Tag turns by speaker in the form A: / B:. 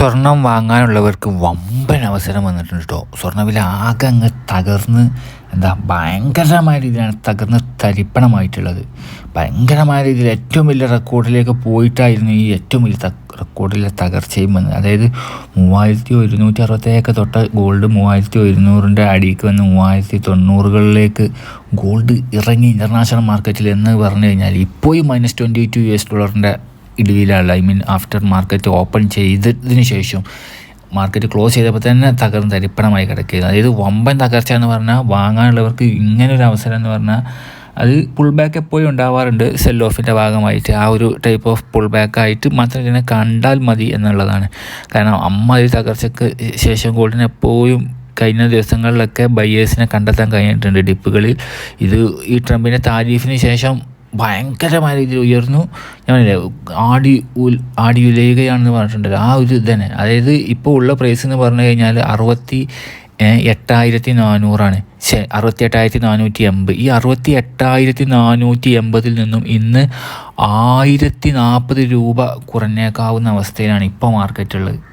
A: സ്വർണം വാങ്ങാനുള്ളവർക്ക് വമ്പൻ അവസരം വന്നിട്ടുണ്ട് കേട്ടോ സ്വർണവില ആകെ അങ്ങ് തകർന്ന് എന്താ ഭയങ്കരമായ രീതിയിലാണ് തകർന്ന് തരിപ്പണമായിട്ടുള്ളത്. ഭയങ്കരമായ രീതിയിൽ ഏറ്റവും വലിയ റെക്കോർഡിലേക്ക് പോയിട്ടായിരുന്നു ഈ ഏറ്റവും വലിയ റെക്കോർഡിലെ തകർച്ചയും വന്നത്. അതായത് മൂവായിരത്തി ഒരുന്നൂറ്റി അറുപത്തേഴൊക്കെ തൊട്ട ഗോൾഡ് മൂവായിരത്തി ഒരുന്നൂറിന്റെ അടിക്ക് വന്ന് മൂവായിരത്തി തൊണ്ണൂറുകളിലേക്ക് ഗോൾഡ് ഇറങ്ങി ഇന്റർനാഷണൽ മാർക്കറ്റിൽ എന്ന് പറഞ്ഞു കഴിഞ്ഞാൽ ഇപ്പോഴും minus twenty two U S ഡോളറിന്റെ ഇടിവിലാണ് I mean after market open ചെയ്തതിന് ശേഷം മാർക്കറ്റ് ക്ലോസ് ചെയ്തപ്പോൾ തന്നെ തകർന്ന് തരിപ്പണമായി കിടക്കുകയാണ് അതായത് വമ്പൻ തകർച്ച എന്ന് പറഞ്ഞാൽ വാങ്ങാനുള്ളവർക്ക് ഇങ്ങനെ ഒരു അവസരം എന്ന് പറഞ്ഞാൽ അത് പുൾ ബാക്ക് എപ്പോഴും ഉണ്ടാവാറുണ്ട്. സെൽ ഓഫിന്റെ ഭാഗമായിട്ട് ആ ഒരു ടൈപ്പ് ഓഫ് പുൾ ബാക്ക് ആയിട്ട് മാത്രം ഇതിനെ കണ്ടാൽ മതി എന്നുള്ളതാണ്. കാരണം അമ്മ ഒരു തകർച്ചയ്ക്ക് ശേഷം ഗോൾഡിന് എപ്പോഴും കഴിഞ്ഞ ദിവസങ്ങളിലൊക്കെ ബയ്യേഴ്സിനെ കണ്ടെത്താൻ കഴിഞ്ഞിട്ടുണ്ട് ഡിപ്പുകളിൽ. ഇത് ഈ ട്രംപിന്റെ താരീഫിന് ശേഷം ഭയങ്കരമായ രീതിയിൽ ഉയർന്നു. ഞാൻ ആടി ആടി ഉലയുകയാണെന്ന് പറഞ്ഞിട്ടുണ്ട് ആ ഒരു ഇത് തന്നെ അതായത് ഇപ്പോൾ ഉള്ള പ്രൈസ് എന്ന് പറഞ്ഞു കഴിഞ്ഞാൽ അറുപത്തി എട്ടായിരത്തി നാനൂറാണ് ശേ അറുപത്തി എട്ടായിരത്തി നാനൂറ്റി എൺപത് ഈ അറുപത്തി എട്ടായിരത്തി നാനൂറ്റി എൺപതിൽ നിന്നും ഇന്ന് ആയിരത്തി നാൽപ്പത് രൂപ കുറഞ്ഞേക്കാവുന്ന അവസ്ഥയിലാണ് ഇപ്പോൾ മാർക്കറ്റുള്ളത്